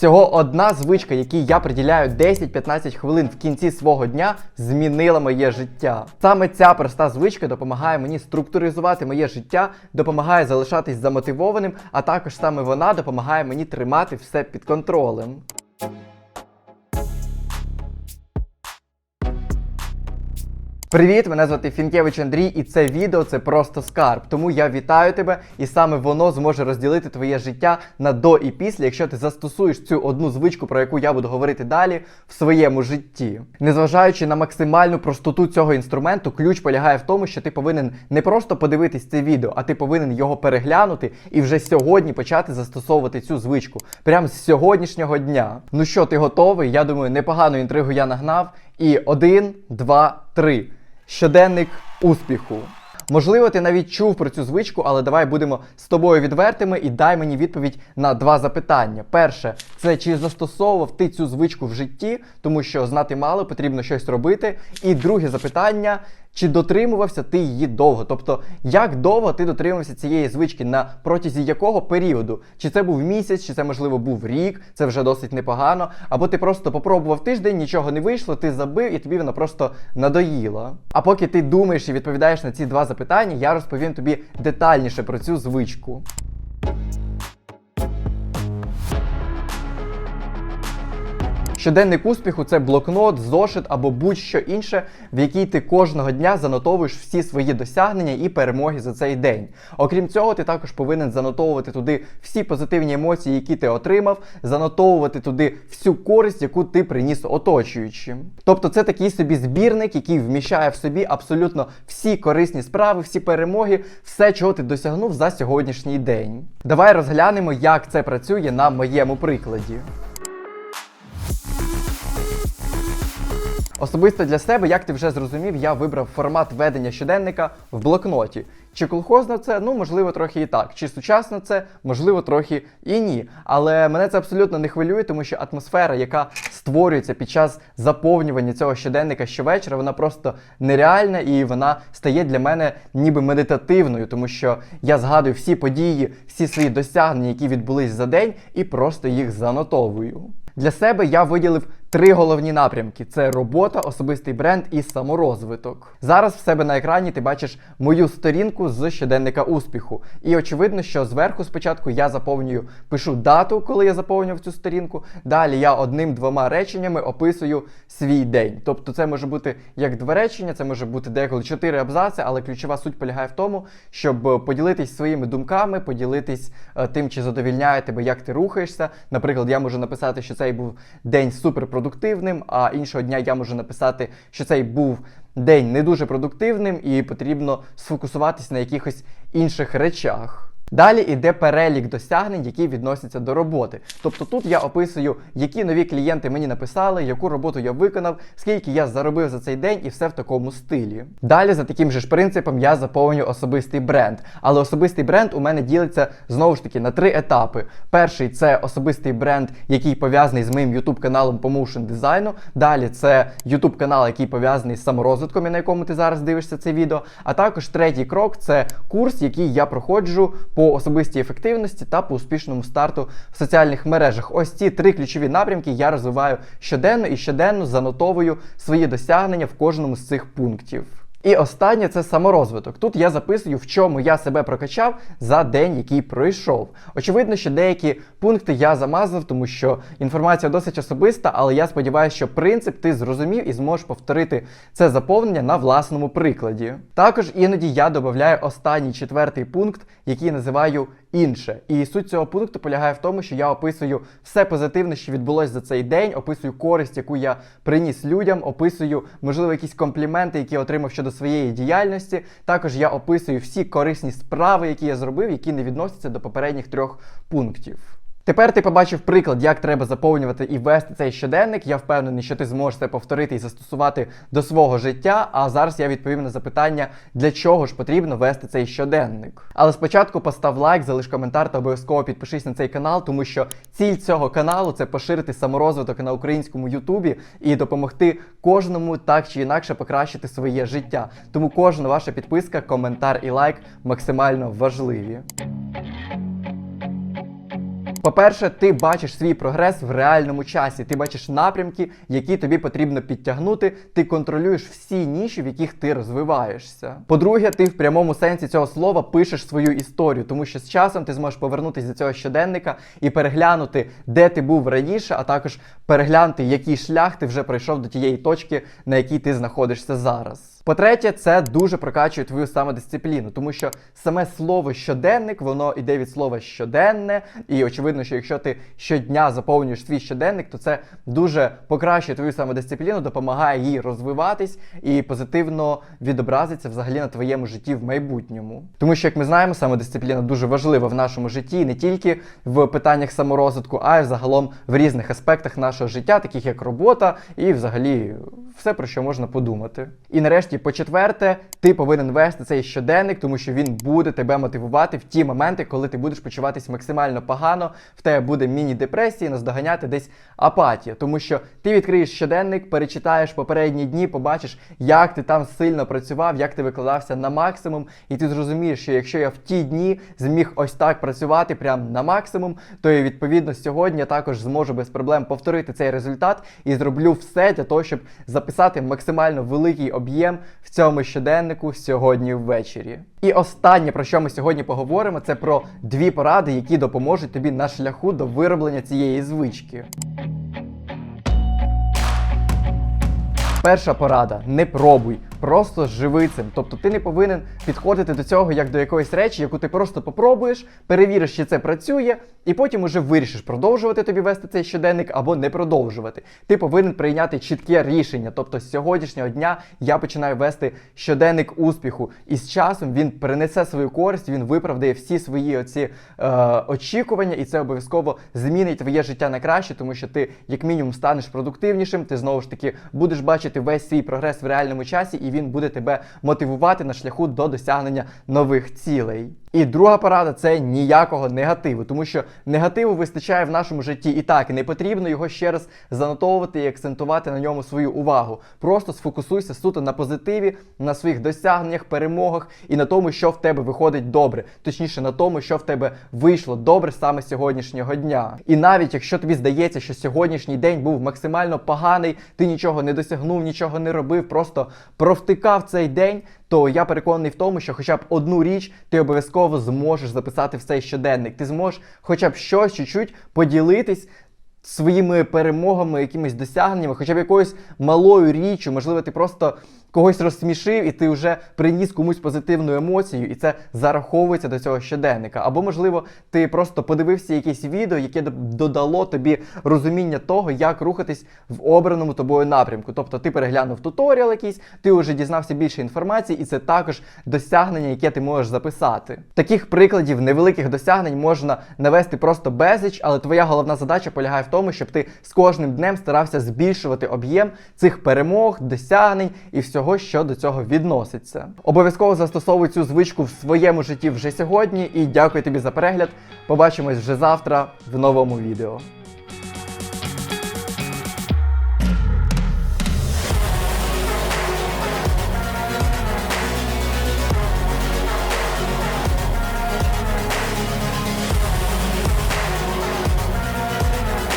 Всього одна звичка, якій я приділяю 10-15 хвилин в кінці свого дня, змінила моє життя. Саме ця проста звичка допомагає мені структуризувати моє життя, допомагає залишатись замотивованим, а також саме вона допомагає мені тримати все під контролем. Привіт, мене звати Фінкевич Андрій, і це відео це просто скарб. Тому я вітаю тебе, і саме воно зможе розділити твоє життя на до і після, якщо ти застосуєш цю одну звичку, про яку я буду говорити далі, в своєму житті. Незважаючи на максимальну простоту цього інструменту, ключ полягає в тому, що ти повинен не просто подивитись це відео, а ти повинен його переглянути і вже сьогодні почати застосовувати цю звичку. Прямо з сьогоднішнього дня. Ну що, ти готовий? Я думаю, непогану інтригу я нагнав. І один, два, три. Щоденник успіху. Можливо, ти навіть чув про цю звичку, але давай будемо з тобою відвертими і дай мені відповідь на два запитання. Перше, це чи застосовував ти цю звичку в житті, тому що знати мало, потрібно щось робити. І друге запитання. Чи дотримувався ти її довго? Тобто, як довго ти дотримувався цієї звички, на протязі якого періоду? Чи це був місяць, чи це можливо був рік, це вже досить непогано. Або ти просто попробував тиждень, нічого не вийшло, ти забив і тобі воно просто надоїло. А поки ти думаєш і відповідаєш на ці два запитання, я розповім тобі детальніше про цю звичку. Щоденник успіху це блокнот, зошит або будь-що інше, в який ти кожного дня занотовуєш всі свої досягнення і перемоги за цей день. Окрім цього, ти також повинен занотовувати туди всі позитивні емоції, які ти отримав, занотовувати туди всю користь, яку ти приніс оточуючим. Тобто, це такий собі збірник, який вміщає в собі абсолютно всі корисні справи, всі перемоги, все, чого ти досягнув за сьогоднішній день. Давай розглянемо, як це працює на моєму прикладі. Особисто для себе, як ти вже зрозумів, я вибрав формат ведення щоденника в блокноті. Чи колхозно це? Ну, можливо, трохи і так. Чи сучасно це? Можливо, трохи і ні. Але мене це абсолютно не хвилює, тому що атмосфера, яка створюється під час заповнювання цього щоденника щовечора, вона просто нереальна і вона стає для мене ніби медитативною, тому що я згадую всі події, всі свої досягнення, які відбулись за день, і просто їх занотовую. Для себе я виділив три головні напрямки: це робота, особистий бренд і саморозвиток. Зараз в себе на екрані ти бачиш мою сторінку з щоденника успіху. І очевидно, що зверху спочатку я заповнюю, пишу дату, коли я заповнював цю сторінку. Далі я одним-двома реченнями описую свій день. Тобто, це може бути як два речення, це може бути деколи чотири абзаци, але ключова суть полягає в тому, щоб е, поділитись своїми думками, поділитись е, тим, чи задовільняє тебе, як ти рухаєшся. Наприклад, я можу написати, що цей був день суперпродуктивним, а іншого дня я можу написати, що цей був день не дуже продуктивним і потрібно сфокусуватись на якихось інших речах. Далі йде перелік досягнень, які відносяться до роботи. Тобто тут я описую, які нові клієнти мені написали, яку роботу я виконав, скільки я заробив за цей день і все в такому стилі. Далі, за таким же ж принципом, я заповнюю особистий бренд. Але особистий бренд у мене ділиться знову ж таки на три етапи. Перший це особистий бренд, який пов'язаний з моїм YouTube каналом по моушн дизайну. Далі це YouTube канал, який пов'язаний з саморозвитком, і на якому ти зараз дивишся це відео. А також третій крок це курс, який я проходжу особистій ефективності та по успішному старту в соціальних мережах. Ось ці три ключові напрямки я розвиваю щоденно і щоденно занотовую свої досягнення в кожному з цих пунктів. І останнє це саморозвиток. Тут я записую, в чому я себе прокачав за день, який пройшов. Очевидно, що деякі пункти я замазав, тому що інформація досить особиста, але я сподіваюся, що принцип ти зрозумів і зможеш повторити це заповнення на власному прикладі. Також іноді я додаю останній четвертий пункт, який називаю інше. І суть цього пункту полягає в тому, що я описую все позитивне, що відбулося за цей день, описую користь, яку я приніс людям, описую, можливо, якісь компліменти, які я отримав щодо своєї діяльності. Також я описую всі корисні справи, які я зробив, які не відносяться до попередніх трьох пунктів. Тепер ти побачив приклад, як треба заповнювати і вести цей щоденник. Я впевнений, що ти зможеш це повторити і застосувати до свого життя. А зараз я відповім на запитання, для чого ж потрібно вести цей щоденник. Але спочатку постав лайк, залиш коментар та обов'язково підпишись на цей канал, тому що ціль цього каналу це поширити саморозвиток на українському Ютубі і допомогти кожному так чи інакше покращити своє життя. Тому кожна ваша підписка, коментар і лайк максимально важливі. По-перше, ти бачиш свій прогрес в реальному часі. Ти бачиш напрямки, які тобі потрібно підтягнути. Ти контролюєш всі ніші, в яких ти розвиваєшся. По-друге, ти в прямому сенсі цього слова пишеш свою історію, тому що з часом ти зможеш повернутися до цього щоденника і переглянути, де ти був раніше, а також переглянути, який шлях ти вже пройшов до тієї точки, на якій ти знаходишся зараз. По-третє, це дуже прокачує твою самодисципліну, тому що саме слово щоденник, воно йде від слова щоденне, і очевидно, що якщо ти щодня заповнюєш свій щоденник, то це дуже покращує твою самодисципліну, допомагає їй розвиватись і позитивно відобразиться взагалі на твоєму житті в майбутньому. Тому що, як ми знаємо, самодисципліна дуже важлива в нашому житті, не тільки в питаннях саморозвитку, а й загалом в різних аспектах нашого життя, таких як робота і взагалі все про що можна подумати. І нарешті, по-четверте, ти повинен вести цей щоденник, тому що він буде тебе мотивувати в ті моменти, коли ти будеш почуватись максимально погано, в тебе буде міні-депресія, наздоганяти десь апатія. Тому що ти відкриєш щоденник, перечитаєш попередні дні, побачиш, як ти там сильно працював, як ти викладався на максимум, і ти зрозумієш, що якщо я в ті дні зміг ось так працювати прям на максимум, то і відповідно сьогодні також зможу без проблем повторити цей результат і зроблю все для того, щоб записати максимально великий об'єм в цьому щоденнику сьогодні ввечері. І останнє, про що ми сьогодні поговоримо, це про дві поради, які допоможуть тобі на шляху до вироблення цієї звички. Перша порада: не пробуй, просто живи цим. Тобто ти не повинен підходити до цього як до якоїсь речі, яку ти просто попробуєш, перевіриш, чи це працює, і потім уже вирішиш, продовжувати тобі вести цей щоденник або не продовжувати. Ти повинен прийняти чітке рішення. Тобто з сьогоднішнього дня я починаю вести щоденник успіху, і з часом він принесе свою користь, він виправдає всі свої оці е, очікування, і це обов'язково змінить твоє життя на краще, тому що ти, як мінімум, станеш продуктивнішим, ти знову ж таки будеш бачити весь свій прогрес в реальному часі, він буде тебе мотивувати на шляху до досягнення нових цілей. І друга порада це ніякого негативу, тому що негативу вистачає в нашому житті і так, і не потрібно його ще раз занотовувати і акцентувати на ньому свою увагу. Просто сфокусуйся суто на позитиві, на своїх досягненнях, перемогах і на тому, що в тебе виходить добре, точніше на тому, що в тебе вийшло добре саме сьогоднішнього дня. І навіть якщо тобі здається, що сьогоднішній день був максимально поганий, ти нічого не досягнув, нічого не робив, просто провтикав цей день то я переконаний в тому, що хоча б одну річ ти обов'язково зможеш записати в цей щоденник. Ти зможеш хоча б щось чуть-чуть поділитись. Своїми перемогами, якимись досягненнями, хоча б якоюсь малою річчю, можливо, ти просто когось розсмішив, і ти вже приніс комусь позитивну емоцію, і це зараховується до цього щоденника. Або, можливо, ти просто подивився якесь відео, яке додало тобі розуміння того, як рухатись в обраному тобою напрямку. Тобто ти переглянув туторіал якийсь, ти вже дізнався більше інформації, і це також досягнення, яке ти можеш записати. Таких прикладів невеликих досягнень можна навести просто безліч, але твоя головна задача полягає в тому, щоб ти з кожним днем старався збільшувати об'єм цих перемог, досягнень і всього всього, що до цього відноситься. Обов'язково застосовуй цю звичку в своєму житті вже сьогодні. І дякую тобі за перегляд. Побачимось вже завтра в новому відео.